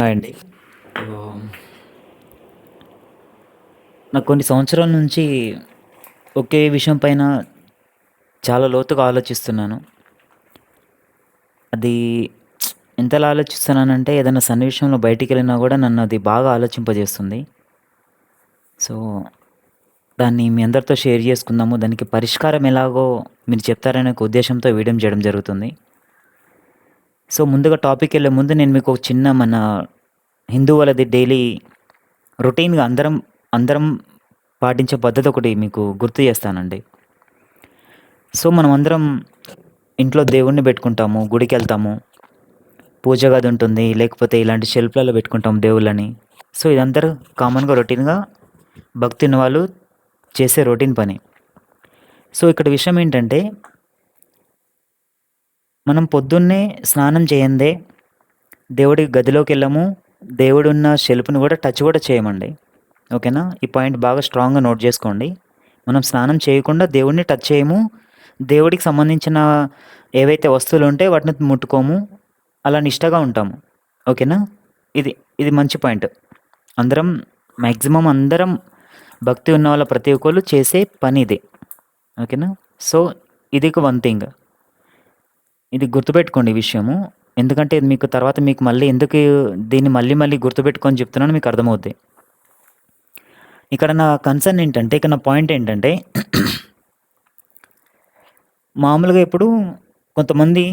Hi అండి. నాకు కొన్ని సంవత్సరాల నుంచి ఒకే విషయం పైన చాలా లోతుగా ఆలోచిస్తున్నాను. అది ఎంతలా ఆలోచిస్తున్నానంటే ఏదైనా సన్నివేశంలో బయటికి వెళ్ళినా కూడా నన్ను అది బాగా ఆలోచింపజేస్తుంది. సో, దాన్ని మీ అందరితో షేర్ చేసుకుందాము. దానికి పరిష్కారం ఎలాగో మీరు చెప్తారనే ఒక ఉద్దేశంతో ఈ చేయడం జరుగుతుంది. సో, ముందుగా టాపిక్ వెళ్ళే ముందు నేను మీకు ఒక చిన్న మన హిందువులది డైలీ రొటీన్‌గా అందరం అందరం పాటించే పద్ధతి ఒకటి మీకు గుర్తు చేస్తానండి. సో, మనం అందరం ఇంట్లో దేవుడిని పెట్టుకుంటాము. గుడికెళ్తాము. పూజ గది ఉంటుంది. లేకపోతే ఇలాంటి షెల్ఫ్‌లలో పెట్టుకుంటాం దేవుళ్ళని. సో, ఇదంతా కామన్‌గా రొటీన్‌గా భక్తి ఉన్నవాళ్ళు చేసే రొటీన్ పని. సో, ఇక్కడ విషయం ఏంటంటే మనం పొద్దున్నే స్నానం చేయందే దేవుడి గదిలోకెళ్ళము. దేవుడున్న షెల్ఫ్‌ని కూడా టచ్ కూడా చేయమండి. ఓకేనా? ఈ పాయింట్ బాగా స్ట్రాంగ్‌గా నోట్ చేసుకోండి మనం స్నానం చేయకుండా దేవుడిని టచ్ చేయము. దేవుడికి సంబంధించిన ఏవైతే వస్తువులు ఉంటే వాటిని ముట్టుకోము. అలా నిష్టగా ఉంటాము. ఓకేనా? ఇది ఇది మంచి పాయింట్. అందరం మ్యాక్సిమం అందరం భక్తి ఉన్న వాళ్ళ ప్రతి ఒక్కళ్ళు చేసే పని ఇది. ఓకేనా? సో, ఇది ఒక వన్ థింగ్. ఇది గుర్తుపెట్టుకోండి ఈ విషయము. ఎందుకంటే ఇది మీకు తర్వాత మీకు మళ్ళీ ఎందుకు దీన్ని మళ్ళీ మళ్ళీ గుర్తుపెట్టుకొని చెప్తున్నాను మీకు అర్థమవుద్ది. ఇక్కడ నా కన్సర్న్ ఏంటంటే ఇక్కడ నా పాయింట్ ఏంటంటే మామూలుగా ఇప్పుడు కొంతమంది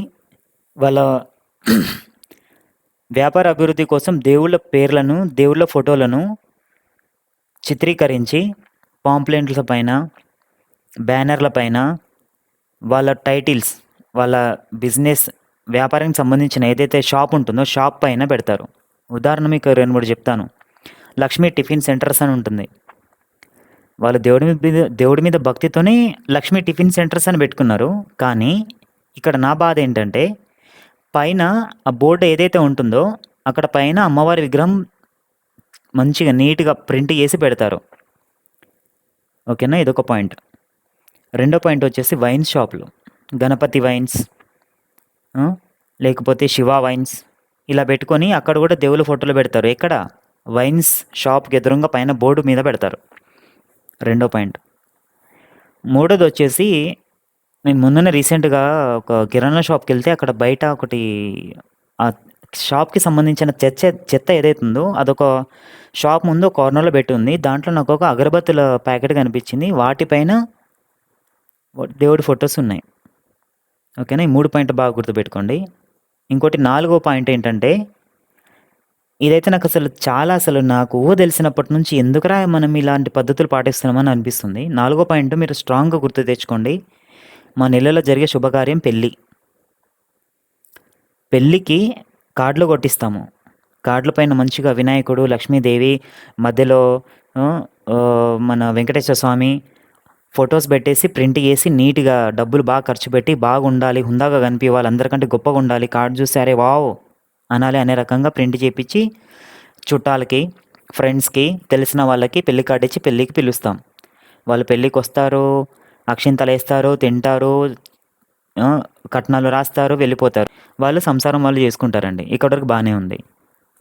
వాళ్ళ వ్యాపార అభివృద్ధి కోసం దేవుళ్ళ పేర్లను, దేవుళ్ళ ఫోటోలను చిత్రీకరించి పాంప్లెంట్ల పైన, బ్యానర్ల పైన వాళ్ళ టైటిల్స్ వాళ్ళ బిజినెస్ వ్యాపారానికి సంబంధించిన ఏదైతే షాప్ ఉంటుందో షాప్ పైన పెడతారు. ఉదాహరణ మీకు 2, 3 చెప్తాను. లక్ష్మీ టిఫిన్ సెంటర్స్ అని ఉంటుంది. వాళ్ళు దేవుడి మీద దేవుడి మీద భక్తితోనే లక్ష్మీ టిఫిన్ సెంటర్స్ అని పెట్టుకున్నారు. కానీ ఇక్కడ నా బాధ ఏంటంటే పైన ఆ బోర్డ్ ఏదైతే ఉంటుందో అక్కడ పైన అమ్మవారి విగ్రహం మంచిగా నీట్‌గా ప్రింట్ చేసి పెడతారు. ఓకేనా? ఇదొక పాయింట్. రెండో పాయింట్ వచ్చేసి వైన్ షాపులు. గణపతి వైన్స్ లేకపోతే శివ వైన్స్ ఇలా పెట్టుకొని అక్కడ కూడా దేవుళ్ళ ఫోటోలు పెడతారు. ఎక్కడ? వైన్స్ షాప్‌కి ఎదురుంగా పైన బోర్డు మీద పెడతారు. రెండో పాయింట్. మూడోది వచ్చేసి నేను మొన్ననే రీసెంట్‌గా ఒక కిరాణా షాప్కి వెళ్తే అక్కడ బయట ఒకటి ఆ షాప్‌కి సంబంధించిన చెత్త చెత్త ఏదైతే ఉందో అదొక షాప్ ముందు కార్నర్‌లో పెట్టి ఉంది. దాంట్లో ఒక అగరబత్తుల ప్యాకెట్ కనిపించింది. వాటిపైన దేవుడి ఫొటోస్ ఉన్నాయి. ఓకేనా? ఈ మూడు పాయింట్ బాగా గుర్తుపెట్టుకోండి. ఇంకోటి నాలుగో పాయింట్ ఏంటంటే ఇదైతే నాకు అసలు చాలా అసలు నాకు ఊహ తెలిసినప్పటి నుంచి ఎందుకురా మనం ఇలాంటి పద్ధతులు పాటిస్తున్నామని అనిపిస్తుంది. నాలుగో పాయింట్ మీరు స్ట్రాంగ్‌గా గుర్తు తెచ్చుకోండి. మా నెలలో జరిగే శుభకార్యం పెళ్ళి పెళ్ళికి కార్డులు కొట్టిస్తాము. కార్డుల పైన మంచిగా వినాయకుడు, లక్ష్మీదేవి మధ్యలో మన వెంకటేశ్వర స్వామి ఫొటోస్ పెట్టేసి ప్రింట్ చేసి నీట్‌గా డబ్బులు బాగా ఖర్చు పెట్టి బాగుండాలి, హుందాగా కనిపించాలి అందరికంటే గొప్పగా ఉండాలి. కార్డ్ చూస్తే అరే వావ్! అనాలి అనే రకంగా ప్రింట్ చేపించి చుట్టాలకి, ఫ్రెండ్స్‌కి, తెలిసిన వాళ్ళకి పెళ్ళి కార్డు ఇచ్చి పెళ్ళికి పిలుస్తాం. వాళ్ళు పెళ్ళికి పెళ్ళికొస్తారు, అక్షింతలేస్తారు, తింటారు, కట్నాలు రాస్తారు, వెళ్ళిపోతారు. వాళ్ళు సంసారం వాళ్ళు చేసుకుంటారండి. ఇక్కడ వరకు బాగానే ఉంది.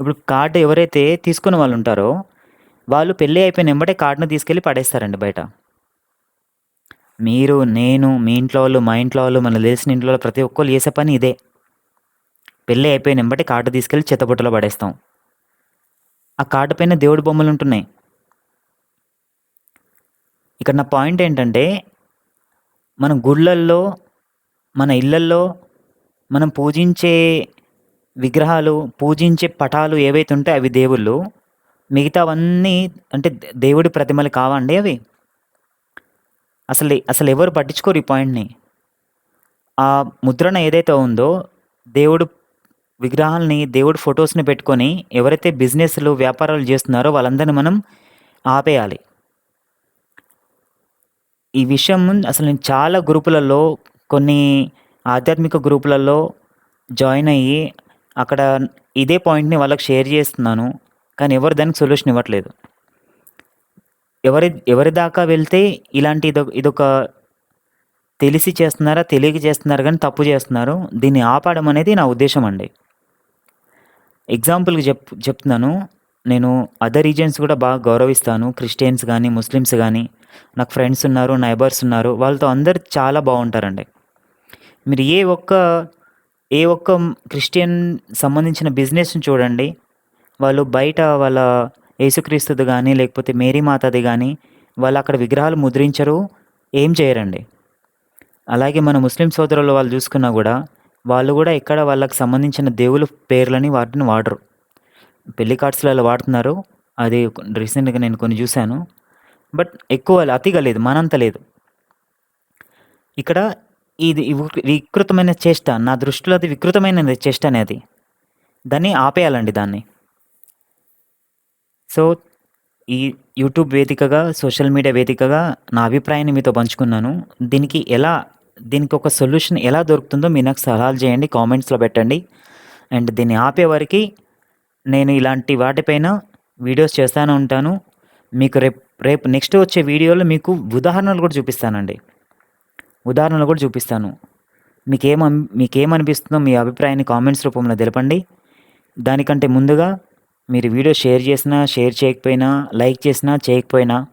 ఇప్పుడు కార్డు ఎవరైతే తీసుకున్న వాళ్ళు ఉంటారో వాళ్ళు పెళ్ళి అయిపోయిన వెంబడే కార్డును తీసుకెళ్ళి పడేస్తారండి బయట. మీరు, నేను, మీ ఇంట్లో వాళ్ళు, మా ఇంట్లో వాళ్ళు, మన తెలిసిన ఇంట్లో వాళ్ళు ప్రతి ఒక్కరు చేసే పని ఇదే. పెళ్ళి అయిపోయిన బట్టి కాటు తీసుకెళ్ళి చెత్తబుట్టలో పడేస్తాం. ఆ కాటు పైన దేవుడి బొమ్మలుంటున్నాయి. ఇక్కడ నా పాయింట్ ఏంటంటే మన గుళ్ళల్లో, మన ఇళ్ళల్లో మనం పూజించే విగ్రహాలు, పూజించే పటాలు ఏవైతే ఉంటాయో అవి దేవుళ్ళు. మిగతావన్నీ అంటే దేవుడి ప్రతిమలు కావండి అవి? అసలు అసలు ఎవరు పట్టించుకోరు ఈ పాయింట్‌ని. ఆ ముద్రణ ఏదైతే ఉందో దేవుడు విగ్రహాల్ని, దేవుడు ఫొటోస్ని పెట్టుకొని ఎవరైతే బిజినెస్‌లు, వ్యాపారాలు చేస్తున్నారో వాళ్ళందరిని మనం ఆపేయాలి. ఈ విషయం అసలు నేను చాలా గ్రూపులలో కొన్ని ఆధ్యాత్మిక గ్రూపులలో జాయిన్ అయ్యి అక్కడ ఇదే పాయింట్‌ని వాళ్ళకి షేర్ చేస్తున్నాను. కానీ ఎవరు దానికి సొల్యూషన్ ఇవ్వట్లేదు. ఎవరి ఎవరి దాకా వెళ్తే ఇలాంటి ఇదొక ఇదొక తెలిసి చేస్తున్నారా? తెలియక చేస్తున్నారా కానీ తప్పు చేస్తున్నారు. దీన్ని ఆపడం అనేది నా ఉద్దేశం అండి. ఎగ్జాంపుల్‌కి చెప్ చెప్తున్నాను. నేను అదర్ రీజన్స్ కూడా బాగా గౌరవిస్తాను. క్రిస్టియన్స్ కానీ ముస్లిమ్స్ కానీ నాకు ఫ్రెండ్స్ ఉన్నారు, నైబర్స్ ఉన్నారు. వాళ్ళతో అందరూ చాలా బాగుంటారండి. మీరు ఏ ఒక్క ఏ ఒక్క క్రిస్టియన్ సంబంధించిన బిజినెస్‌ని చూడండి. వాళ్ళు బయట వాళ్ళ యేసుక్రీస్తుది కానీ లేకపోతే మేరీ మాతది కానీ వాళ్ళు అక్కడ విగ్రహాలు ముద్రించరు. ఏం చేయరండి. అలాగే మన ముస్లిం సోదరులు వాళ్ళు చూసుకున్నా కూడా వాళ్ళు కూడా ఇక్కడ వాళ్ళకి సంబంధించిన దేవుళ్ళ పేర్లని వాటిని వాడరు. పెళ్ళి కార్డ్స్‌లలో వాడుతున్నారు. అది రీసెంట్‌గా నేను కొన్ని చూశాను. బట్ ఎక్కువ అతిగా లేదు. మనంత లేదు. ఇక్కడ ఇది వికృతమైన చేష్ట. నా దృష్టిలో అది వికృతమైన చేష్ట అనేది. దాన్ని ఆపేయాలండి దాన్ని. సో, ఈ యూట్యూబ్ వేదికగా, సోషల్ మీడియా వేదికగా నా అభిప్రాయాన్ని మీతో పంచుకున్నాను. దీనికి ఎలా దీనికి ఒక సొల్యూషన్ ఎలా దొరుకుతుందో మీరు నాకు సలహాలు చేయండి. కామెంట్స్‌లో పెట్టండి. అండ్ దీన్ని ఆపే వరకి నేను ఇలాంటి వాటిపైన వీడియోస్ చేస్తానే ఉంటాను. మీకు రేపు రేపు నెక్స్ట్ వచ్చే వీడియోలో మీకు ఉదాహరణలు కూడా చూపిస్తానండి. ఉదాహరణలు కూడా చూపిస్తాను. మీకేం మీకేమనిపిస్తుందో మీ అభిప్రాయాన్ని కామెంట్స్ రూపంలో తెలపండి. దానికంటే ముందుగా మీరు వీడియో షేర్ చేసినా, షేర్ చేయకపోయినా, లైక్ చేసినా, చేయకపోయినా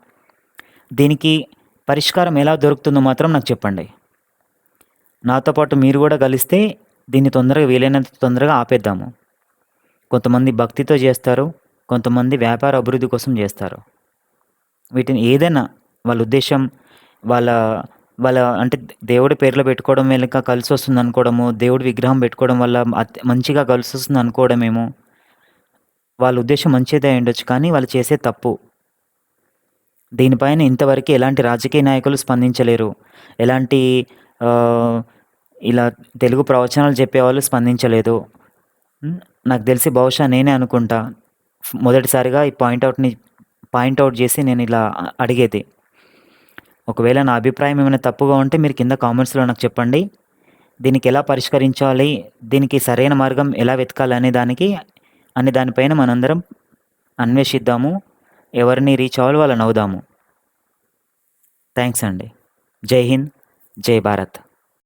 దీనికి పరిష్కారం ఎలా దొరుకుతుందో మాత్రం నాకు చెప్పండి. నాతో పాటు మీరు కూడా కలిస్తే దీన్ని తొందరగా వీలైనంత తొందరగా ఆపేద్దాము. కొంతమంది భక్తితో చేస్తారు. కొంతమంది వ్యాపార అభివృద్ధి కోసం చేస్తారు. వీటిని ఏదైనా వాళ్ళ ఉద్దేశం వాళ్ళ వాళ్ళ అంటే దేవుడి పేర్లు పెట్టుకోవడం వెనుక కలిసొస్తుంది అనుకోవడము, దేవుడి విగ్రహం పెట్టుకోవడం వల్ల మంచిగా కలిసి వస్తుంది అనుకోవడమేమో వాళ్ళ ఉద్దేశం మంచిదే అయ్యుండొచ్చు. కానీ వాళ్ళు చేసే తప్పు. దీనిపైన ఇంతవరకు ఎలాంటి రాజకీయ నాయకులు స్పందించలేరు. ఎలాంటి ఇలా తెలుగు ప్రవచనాలు చెప్పేవాళ్ళు స్పందించలేదు. నాకు తెలిసి బహుశా నేనే అనుకుంటా. మొదటిసారిగా ఈ పాయింట్ పాయింట్అవుట్ పాయింట్ చేసి నేను ఇలా అడిగేది. ఒకవేళ నా అభిప్రాయం ఏమైనా తప్పుగా ఉంటే మీరు కింద కామెంట్స్‌లో నాకు చెప్పండి. దీనికి ఎలా పరిష్కరించాలి? దీనికి సరైన మార్గం ఎలా వెతకాలి అనే దానికి అనే దానిపైన మనందరం అన్వేషిద్దాము. ఎవరిని రీచ్ అవ్వాలి వాళ్ళని అవుదాము. థ్యాంక్స్ అండి. జై హింద్. జై భారత్.